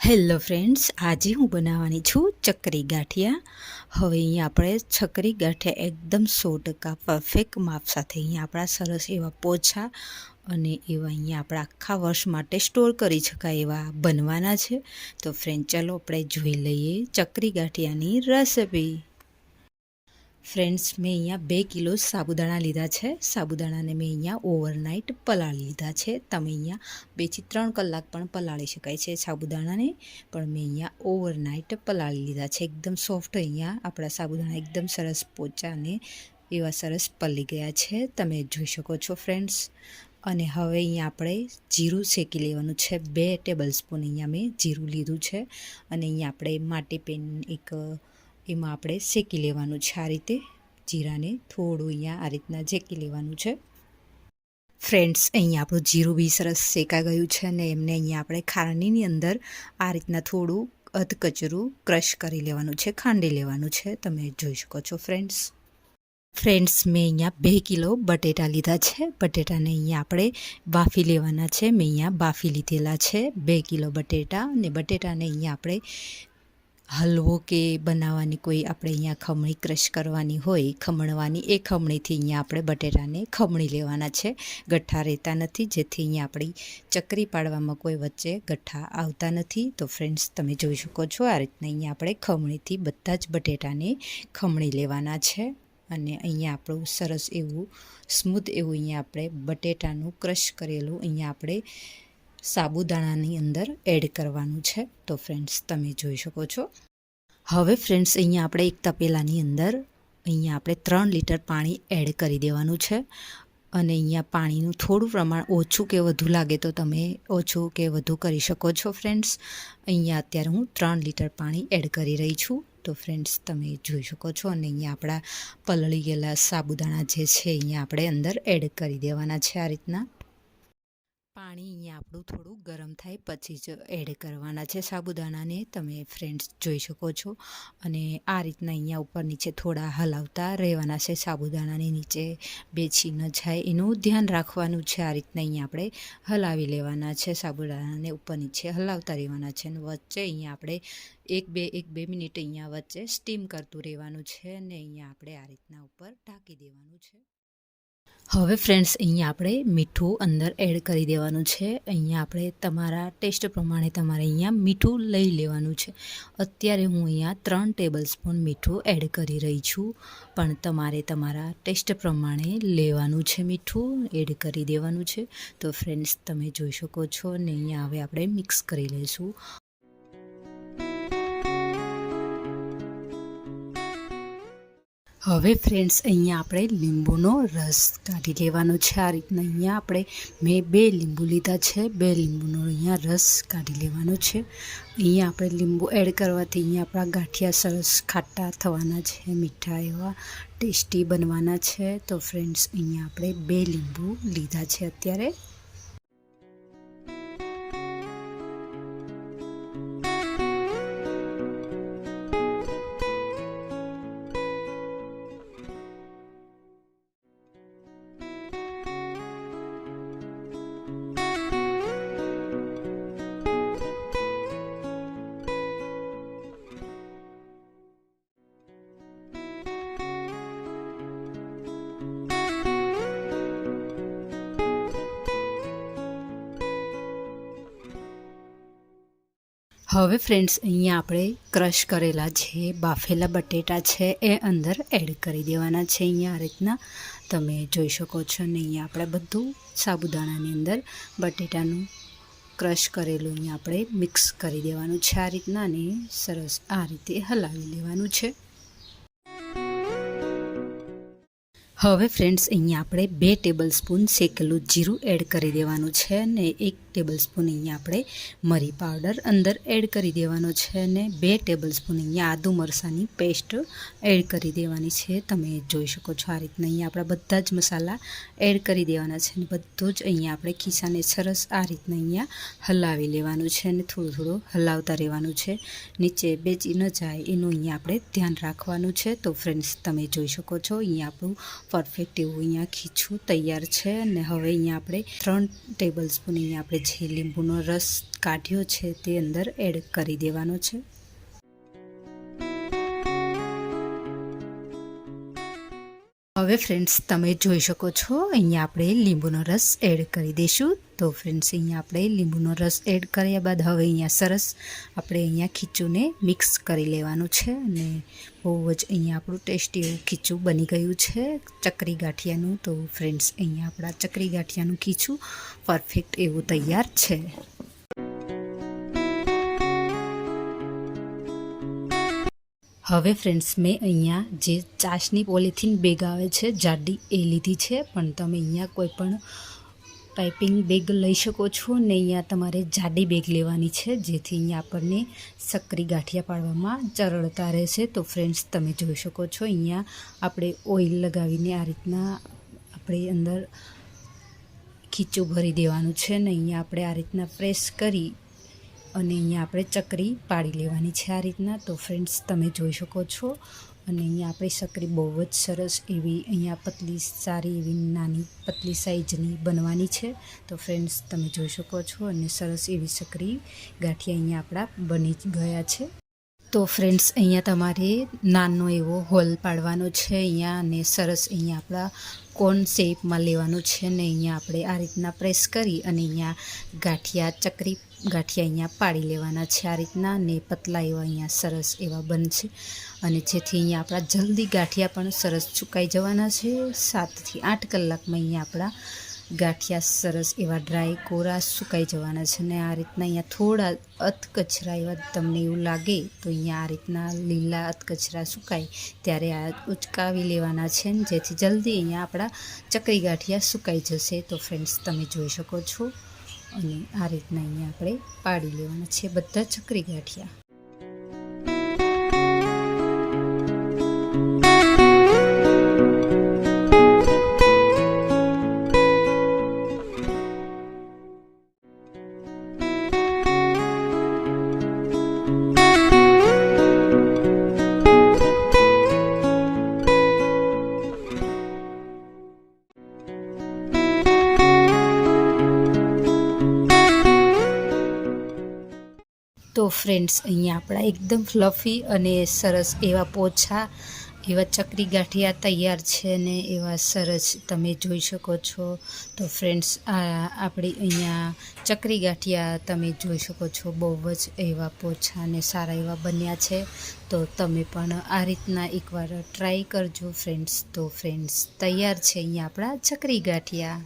Hello friends, આજે હું બનાવવાની છું ચકરી ગાંઠિયા. હવે અહીંયા આપણે ચકરી ગાંઠિયા એકદમ સો ટકા પરફેક્ટ માપ સાથે અહીંયા આપણા સરસ એવા પોછા અને એવા અહીંયા આપણા આખા વર્ષ માટે સ્ટોર કરી શકાય એવા બનવાના છે. તો ફ્રેન્ડ ચાલો આપણે જોઈ લઈએ ચકરી ગાંઠિયાની રેસિપી ફ્રેન્ડ્સ, મેં અહીંયા બે કિલો સાબુદાણા લીધા છે. સાબુદાણાને મેં અહીંયા ઓવરનાઇટ પલાળી લીધા છે. તમે અહીંયા બેથી ત્રણ કલાક પણ પલાળી શકાય છે સાબુદાણાને. પણ મેં અહીંયા ઓવરનાઇટ પલાળી લીધા છે. એકદમ સોફ્ટ અહીંયા આપણા સાબુદાણા એકદમ સરસ પોચા અને એવા સરસ પલી ગયા છે. તમે જોઈ શકો છો ફ્રેન્ડ્સ. અને હવે અહીંયા આપણે જીરું શેકી લેવાનું છે. બે ટેબલ સ્પૂન અહીંયા મેં જીરું લીધું છે. અને અહીંયા આપણે માટી પેન એક એમાં આપણે શેકી લેવાનું છે આ રીતે. જીરાને થોડું અહીંયા આ રીતના શેકી લેવાનું છે. ફ્રેન્ડ્સ, અહીંયા આપણું જીરું બી સરસ શેકાઈ ગયું છે અને એમને અહીંયા આપણે ખાંડણીની અંદર આ રીતના થોડું અધકચરું ક્રશ કરી લેવાનું છે, ખાંડી લેવાનું છે. તમે જોઈ શકો છો ફ્રેન્ડ્સ. ફ્રેન્ડ્સ, મેં અહીંયા બે કિલો બટેટા લીધા છે. બટેટાને અહીંયા આપણે બાફી લેવાના છે. મેં અહીંયા બાફી લીધેલા છે બે કિલો બટેટા અને બટેટાને અહીંયા આપણે હલવો કે બનાવવાની કોઈ આપણે અહીંયા ખમણી ક્રશ કરવાની હોય, ખમણવાની, એ ખમણીથી અહીંયા આપણે બટેટાને ખમણી લેવાના છે. ગઠ્ઠા રહેતા નથી, જેથી અહીંયા આપણી ચકરી પાડવામાં કોઈ વચ્ચે ગઠ્ઠા આવતા નથી. તો ફ્રેન્ડ્સ તમે જોઈ શકો છો આ રીતના અહીંયા આપણે ખમણીથી બધા જ બટેટાને ખમણી લેવાના છે. અને અહીંયા આપણું સરસ એવું સ્મૂથ એવું અહીંયા આપણે બટેટાનું ક્રશ કરેલું અહીંયા આપણે સાબુદાણાની અંદર એડ કરવાનું છે. તો ફ્રેન્ડ્સ તમે જોઈ શકો છો. હવે ફ્રેન્ડ્સ અહીંયા આપણે એક તપેલાની અંદર અહીંયા આપણે ત્રણ લીટર પાણી એડ કરી દેવાનું છે. અને અહીંયા પાણીનું થોડું પ્રમાણ ઓછું કે વધુ લાગે તો તમે ઓછું કે વધુ કરી શકો છો ફ્રેન્ડ્સ અહીંયા અત્યારે હું ત્રણ લીટર પાણી એડ કરી રહી છું. તો ફ્રેન્ડ્સ તમે જોઈ શકો છો. અને અહીંયા આપણા પલળી ગયેલા સાબુદાણા જે છે, અહીંયા આપણે અંદર એડ કરી દેવાના છે આ રીતના. પાણી અહીંયા આપણું થોડું ગરમ થાય, પછી જ એડ કરવાના છે સાબુદાણાને. તમે ફ્રેન્ડ્સ જોઈ શકો છો. અને આ રીતના અહીંયા ઉપર નીચે થોડા હલાવતા રહેવાના છે સાબુદાણાની નીચે બેછી ન જાય. એનું ધ્યાન રાખવાનું છે આ રીતના અહીંયા આપણે હલાવી લેવાના છે સાબુદાણાને ઉપર નીચે હલાવતા રહેવાના છે. અને વચ્ચે અહીંયા આપણે એક બે એક બે મિનિટ અહીંયા વચ્ચે સ્ટીમ કરતું રહેવાનું છે અને અહીંયા આપણે આ રીતના ઉપર ઢાંકી દેવાનું છે. હવે ફ્રેન્ડ્સ અહીંયા આપણે મીઠું અંદર એડ કરી દેવાનું છે. અહીંયા આપણે તમારા ટેસ્ટ પ્રમાણે તમારે અહીંયા મીઠું લઈ લેવાનું છે. અત્યારે હું અહીંયા ત્રણ ટેબલ સ્પૂન મીઠું એડ કરી રહી છું. પણ તમારે તમારા ટેસ્ટ પ્રમાણે લેવાનું છે મીઠું એડ કરી દેવાનું છે. તો ફ્રેન્ડ્સ તમે જોઈ શકો છો ને અહીંયા હવે આપણે મિક્સ કરી લઈશું. હવે ફ્રેન્ડ્સ અહીંયા આપણે લીંબુનો રસ કાઢી લેવાનો છે. આ રીતના અહીંયા આપણે મેં બે લીંબુ લીધા છે. બે લીંબુનો અહીંયા રસ કાઢી લેવાનો છે. અહીંયા આપણે લીંબુ એડ કરવાથી અહીંયા આપણા ગાંઠિયા સરસ ખાટા થવાના છે, મીઠા એવા ટેસ્ટી બનવાના છે. તો ફ્રેન્ડ્સ અહીંયા આપણે બે લીંબુ લીધા છે અત્યારે. હવે ફ્રેન્ડ્સ અહીંયા આપણે ક્રશ કરેલા જે બાફેલા બટેટા છે એ અંદર એડ કરી દેવાના છે. અહીંયા આ રીતના તમે જોઈ શકો છો ને અહીંયા આપણે બધું સાબુદાણાની અંદર બટેટાનું ક્રશ કરેલું અહીંયા આપણે મિક્સ કરી દેવાનું છે આ રીતના અને સરસ આ રીતે હલાવી લેવાનું છે. હવે ફ્રેન્ડ્સ અહીંયા આપણે બે ટેબલ સ્પૂન શેકેલું જીરું એડ કરી દેવાનું છે અને એક ટેબલ સ્પૂન અહીંયા આપણે મરી પાવડર અંદર એડ કરી દેવાનો છે અને બે ટેબલ સ્પૂન અહીંયા આદુ મરસાની પેસ્ટ એડ કરી દેવાની છે. તમે જોઈ શકો છો આ રીતના અહીંયા આપણા બધા જ મસાલા એડ કરી દેવાના છે અને બધું જ અહીંયા આપણે ખિસ્સાને સરસ આ રીતના અહીંયા હલાવી લેવાનું છે અને થોડું થોડું હલાવતા રહેવાનું છે. નીચે બેચી ન જાય, એનું અહીંયા આપણે ધ્યાન રાખવાનું છે. તો ફ્રેન્ડ્સ તમે જોઈ શકો છો અહીંયા આપણું પરફેક્ટ એવું અહીંયા ખીચું તૈયાર છે અને હવે અહીંયા આપણે ત્રણ ટેબલ સ્પૂન અહીંયા આપણે જે લીંબુનો રસ કાઢ્યો છે તે અંદર એડ કરી દેવાનો છે. હવે ફ્રેન્ડ્સ તમે જોઈ શકો છો, અહીંયા આપણે લીંબુનો રસ એડ કરી દઈશું. તો ફ્રેન્ડ્સ અહીંયા આપણે લીંબુનો રસ એડ કર્યા બાદ હવે અહીંયા સરસ આપણે અહીંયા ખીચુંને મિક્સ કરી લેવાનું છે અને બહુ જ અહીંયા આપણું ટેસ્ટી એવું ખીચું બની ગયું છે, ચકરી ગાંઠિયાનું. તો ફ્રેન્ડ્સ અહીંયા આપણા ચકરી ગાંઠિયાનું ખીચું પરફેક્ટ એવું તૈયાર છે. હવે ફ્રેન્ડ્સ મેં અહીંયા જે ચાસની પોલિથીન બેગ આવે છે, જાડી એ લીધી છે. પણ તમે અહીંયા કોઈ પણ પાઇપિંગ બેગ લઈ શકો છો ને અહીંયા તમારે જાડી બેગ લેવાની છે, જેથી અહીંયા આપણને સક્રી ગાંઠિયા પાડવામાં ચરળતા રહેશે. તો ફ્રેન્ડ્સ તમે જોઈ શકો છો, અહીંયા આપણે ઓઇલ લગાવીને આ રીતના આપણે અંદર ખીચું ભરી દેવાનું છે ને અહીંયા આપણે આ રીતના પ્રેસ કરી અને અહીંયા આપણે ચકરી પાડી લેવાની છે આ રીતના. તો ફ્રેન્ડ્સ તમે જોઈ શકો છો. અને અહીંયા આપણી સકરી બહુ જ સરસ એવી અહીંયા પતલી, સારી એવી નાની પતલી સાઇઝની બનવાની છે. તો ફ્રેન્ડ્સ તમે જોઈ શકો છો અને સરસ એવી ચકરી ગાંઠિયા અહીંયા આપણા બની ગયા છે. તો ફ્રેન્ડ્સ અહીંયા તમારે નાનો એવો હોલ પાડવાનો છે અહીંયા અને સરસ અહીંયા આપણા કોન શેપમાં લેવાનું છે ને અહીંયા આપણે આ રીતના પ્રેસ કરી અને અહીંયા ગાંઠિયા ચકરી ગાંઠિયા અહીંયા પાડી લેવાના છે. આ રીતના ને પતલા એવા અહીંયા સરસ એવા બનશે. અને જેથી અહીંયા આપણા જલ્દી ગાંઠિયા પણ સરસ સુકાઈ જવાના છે. સાતથી આઠ કલાકમાં અહીંયા આપણા ગાંઠિયા સરસ એવા ડ્રાય કોરા સુકાઈ જવાના છે. ને આ રીતના અહીંયા થોડા અધકચરા એવા તમને એવું લાગે તો અહીંયા આ રીતના લીલા અધકચરા સુકાય ત્યારે આ ઉચકાવી લેવાના છે. ને જેથી જલ્દી અહીંયા આપણા ચકરી ગાંઠિયા સુકાઈ જશે. તો ફ્રેન્ડ્સ તમે જોઈ શકો છો. અને આ રીતના અહીંયા આપણે પાડી લેવાના છે. બધા ચકરી ગાંઠિયા. તો ફ્રેન્ડ્સ અહીંયા આપણા એકદમ ફ્લફી અને સરસ એવા પોછા, એવા ચકરી ગાંઠિયા તૈયાર છે ને એવા સરસ તમે જોઈ શકો છો. તો ફ્રેન્ડ્સ આ આપણી અહીંયા ચકરી ગાંઠિયા તમે જોઈ શકો છો, બહુ જ એવા પોછા અને સારા એવા બન્યા છે. તો તમે પણ આ રીતના એકવાર ટ્રાય કરજો ફ્રેન્ડ્સ તો ફ્રેન્ડ્સ તૈયાર છે અહીંયા આપણા ચકરી ગાંઠિયા.